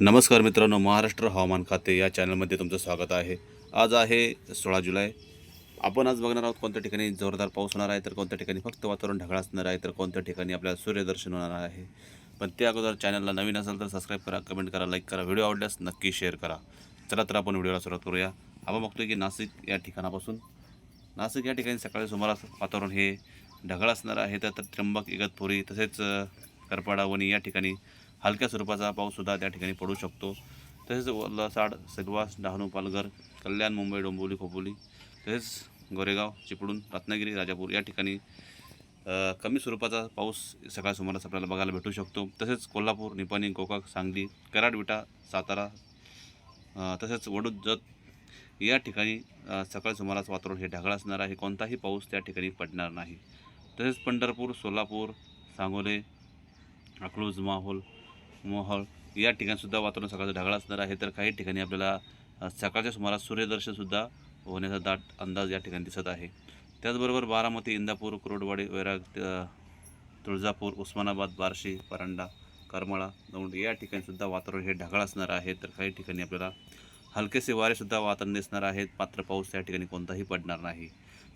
नमस्कार मित्रांनो महाराष्ट्र हवामान खाते या चॅनलमध्ये तुमचं स्वागत आहे. आज आहे सोळा जुलै. आपण आज बघणार आहोत कोणत्या ठिकाणी जोरदार पाऊस होणार आहे तर कोणत्या ठिकाणी फक्त वातावरण ढगाळ असणार आहे तर कोणत्या ठिकाणी आपल्याला सूर्यदर्शन होणार आहे. पण त्या अगोदर चॅनलला नवीन असेल तर सबस्क्राईब करा कमेंट करा लाईक करा व्हिडिओ आवडल्यास नक्की शेअर करा. चला तर आपण व्हिडिओला सुरुवात करूया. आपण बघतोय की नाशिक या ठिकाणापासून नाशिक या ठिकाणी सकाळी सुमारास वातावरण हे ढगाळ असणार आहे तर त्र्यंबक इगतपुरी तसेच करपाडावणी करपाडा वणी या ठिकाणी हलक्या स्वरूपाचा पाऊससुद्धा त्या ठिकाणी पडू शकतो. तसेच वलसाड सेलवास डहाणू पालघर कल्याण मुंबई डोंबिवली खोपोली तसेच गोरेगाव चिपळूण रत्नागिरी राजापूर या ठिकाणी कमी स्वरूपाचा पाऊस सकाळ सुमारास आपल्याला बघायला भेटू शकतो. तसेच कोल्हापूर निपाणी गोकाक सांगली कराडविटा सातारा तसेच वडुजत या ठिकाणी सकाळ सुमारास वातावरण हे ढगाळ असणार आहे. कोणताही पाऊस त्या ठिकाणी पडणार नाही. तसेच पंढरपूर सोलापूर सांगोले अकलूज माहोल मोहोळ या ठिकाणीसुद्धा वातावरण सकाळचं ढगाळ असणार आहे. तर काही ठिकाणी आपल्याला सकाळच्या सुमारास सूर्यदर्शनसुद्धा होण्याचा दाट अंदाज या ठिकाणी दिसत आहे. त्याचबरोबर बारामती इंदापूर कुरोडवाडी वैराग तुळजापूर उस्मानाबाद बार्शी परांडा करमाळा दौंड या ठिकाणीसुद्धा वातावरण हे ढगाळ असणार आहे. तर काही ठिकाणी आपल्याला हलकेसे वारेसुद्धा वातावरण दिसणार आहेत. मात्र पाऊस त्या ठिकाणी कोणताही पडणार नाही.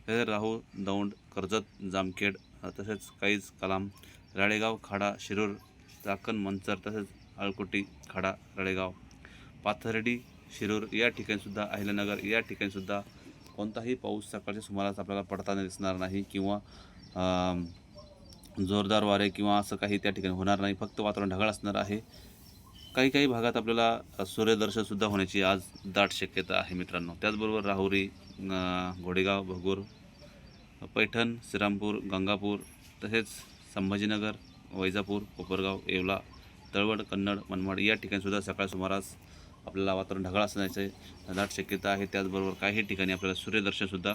तसेच राहू दौंड कर्जत जामखेड तसेच काहीच कलाम राळेगाव खाडा शिरूर चाकण मंचर तसेच अळकुटी खाडा रळेगाव पाथर्डी शिरूर या ठिकाणीसुद्धा अहिल्यानगर या ठिकाणीसुद्धा कोणताही पाऊस सकाळच्या सुमारास आपल्याला पडताना दिसणार नाही किंवा जोरदार वारे किंवा असं काही त्या ठिकाणी होणार नाही. फक्त वातावरण ढगाळ असणार आहे. काही काही भागात आपल्याला सूर्यदर्शनसुद्धा होण्याची आज दाट शक्यता आहे मित्रांनो. त्याचबरोबर राहुरी घोडेगाव भगूर पैठण श्रीरामपूर गंगापूर तसेच संभाजीनगर वैजापूर कोपरगाव येवला तळवड कन्नड मनमाड या ठिकाणीसुद्धा सकाळ सुमारास आपल्याला वातावरण ढगाळ असण्याचे दाट शक्यता आहे. त्याचबरोबर काही ठिकाणी आपल्याला सूर्यदर्शनसुद्धा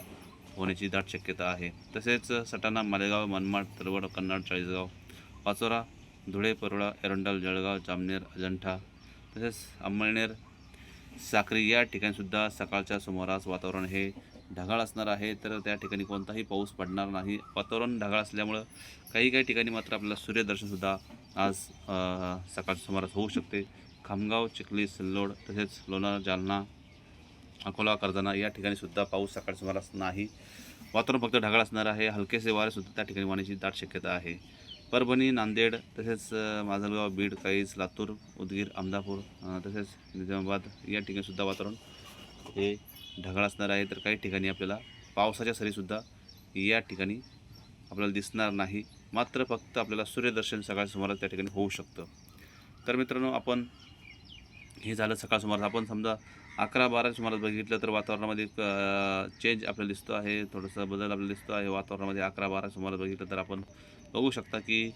होण्याची दाट शक्यता आहे. तसेच सटाणा मालेगाव मनमाड तळवड कन्नड चाळीसगाव पाचोरा धुळे परोळा एरंडल जळगाव जामनेर अजंठा तसेच अंमळनेर साक्री या ठिकाणीसुद्धा सकाळच्या सुमारास वातावरण हे ढगाळ असणार आहे तर त्या ठिकाणी कोणताही पाऊस पडणार नाही. वातावरण ढगाळ असल्यामुळं काही काही ठिकाणी मात्र आपल्याला सूर्यदर्शनसुद्धा आज सकाळच्या सुमारास होऊ शकते. खामगाव चिखली सिल्लोड तसेच लोणार जालना अकोला कर्जना या ठिकाणी सुद्धा पाऊस सकाळ सुमारास नाही. वातावरण फक्त ढगाळ असणार आहे. हलकेसे वारेसुद्धा त्या ठिकाणी वाहण्याची दाट शक्यता आहे. परभणी नांदेड तसेच माझलगाव माजलगाव बीड काईस लातूर उदगीर अहमदापूर तसेच निजामाबाद या ठिकाणीसुद्धा वातावरण हे ढगाळ असणार आहे तर काही ठिकाणी आपल्याला पावसाच्या सरीसुद्धा या ठिकाणी आपल्याला दिसणार नाही. मात्र फक्त आपल्याला सूर्यदर्शन सकाळ सुमारास त्या ठिकाणी होऊ शकतं. तर मित्रांनो आपण हे झालं सकाळ सुमारास. आपण समजा अकरा बारा सुमारास बघितलं तर वातावरणामध्ये चेंज आपल्याला दिसतो आहे. थोडंसं बदल आपल्याला दिसतो आहे. वातावरणामध्ये अकरा बारा सुमारास बघितलं तर आपण बघू शकता की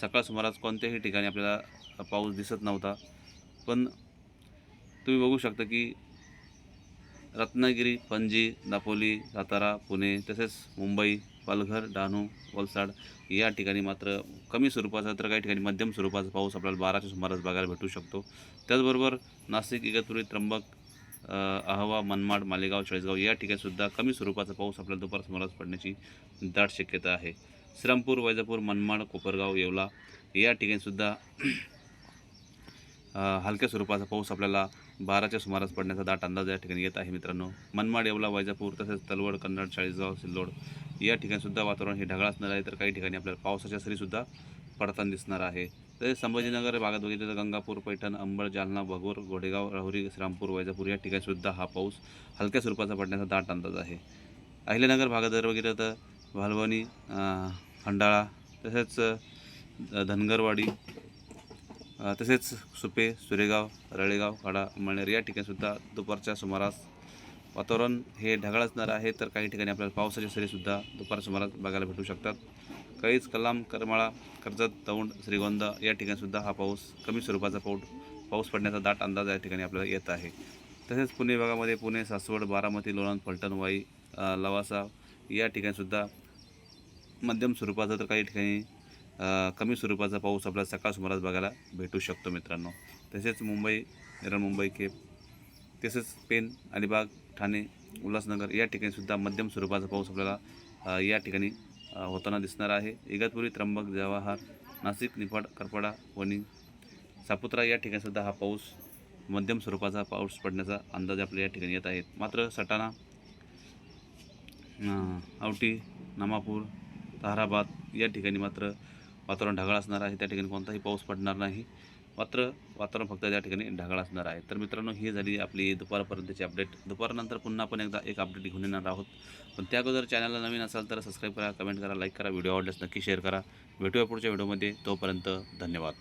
सकाळ सुमारास कोणत्याही ठिकाणी आपल्याला पाऊस दिसत नव्हता. पण तुम्ही बघू शकता की रत्नागिरी पणजी दापोली सातारा पुणे तसेच मुंबई पालघर डहाणू वलसाड या ठिकाणी मात्र कमी स्वरूपाचा तर काही ठिकाणी मध्यम स्वरूपाचा पाऊस आपल्याला बाराच्या सुमारास बघायला भेटू शकतो. त्याचबरोबर नाशिक इगतपुरी त्र्यंबक अहवा मनमाड मालेगाव चाळीसगाव या ठिकाणीसुद्धा कमी स्वरूपाचा पाऊस आपल्याला दुपार सुमारास पडण्याची दाट शक्यता आहे. श्रीरामपूर वैजापूर मनमाड कोपरगाव येवला या ठिकाणीसुद्धा हलक्या स्वरूपाचा पाऊस आपल्याला बाराच्या सुमारास पडण्याचा दाट अंदाज या ठिकाणी येत आहे मित्रांनो. मनमाड येवला वैजापूर तसेच तलवड कन्नड चाळीसगाव सिल्लोड या ठिकाणीसुद्धा वातावरण हे ढगाळ असणार आहे. तर काही ठिकाणी आपल्याला पावसाच्या सरीसुद्धा पडताना दिसणार आहे. तसेच संभाजीनगर भागात बघितलं तर गंगापूर पैठण अंबड जालना भगोर घोडेगाव राहुरी श्रामपूर वैजापूर या ठिकाणीसुद्धा हा पाऊस हलक्या स्वरूपाचा पडण्याचा दाट अंदाज आहे. अहिल्यानगर भागात जर बघितलं तर भालवणी खंडाळा तसेच धनगरवाडी तसेच सुपे सुरेगाव रळेगाव खाडा मळनेर या ठिकाणीसुद्धा दुपारच्या सुमारास वातावरण हे ढगाळ असणार आहे. तर काही ठिकाणी आपल्याला पावसाच्या सरीसुद्धा दुपार सुमारास बघायला भेटू शकतात. काहीच कलाम करमाळा कर्जत दौंड श्रीगोंदा या ठिकाणीसुद्धा हा पाऊस कमी स्वरूपाचा पाऊट पाऊस पडण्याचा दाट अंदाज या ठिकाणी आपल्याला येत आहे. तसेच पुणे भागामध्ये पुणे सासवड बारामती लोणंद फलटण वाई लवासा या ठिकाणीसुद्धा मध्यम स्वरूपाचा तर काही ठिकाणी कमी स्वरूपाचा पाऊस आपल्याला सकाळ सुमारास बघायला भेटू शकतो मित्रांनो. तसेच मुंबई निरण मुंबई केप तसेच पेन अलिबाग ठाणे उल्हासनगर या ठिकाणीसुद्धा मध्यम स्वरूपाचा पाऊस आपल्याला या ठिकाणी होताना दिसणार आहे. इगतपुरी त्र्यंबक जवाहर नाशिक निफाड करपाडा वणी सापुत्रा या ठिकाणीसुद्धा हा पाऊस मध्यम स्वरूपाचा पाऊस पडण्याचा अंदाज आपल्या या ठिकाणी येत आहे मात्र सटाणा अं, आवटी नामापूर ताहराबाद या ठिकाणी मात्र वातावरण ढगाळ असणार आहे त्या ठिकाणी कोणताही पाऊस पडणार नाही. मात्र वातावरण फक्त त्या ठिकाणी ढगाळ असणार आहे. तर मित्रांनो ही झाली आपली दुपारपर्यंतची अपडेट दुपारनंतर पुन्हा आपण एकदा एक अपडेट घेऊन येणार आहोत. पण त्या अगोदर चॅनलला नवीन असाल तर सबस्क्राईब करा कमेंट करा लाईक करा व्हिडिओ आवडल्यास नक्की शेअर करा. भेटूया पुढच्या व्हिडिओमध्ये तोपर्यंत धन्यवाद.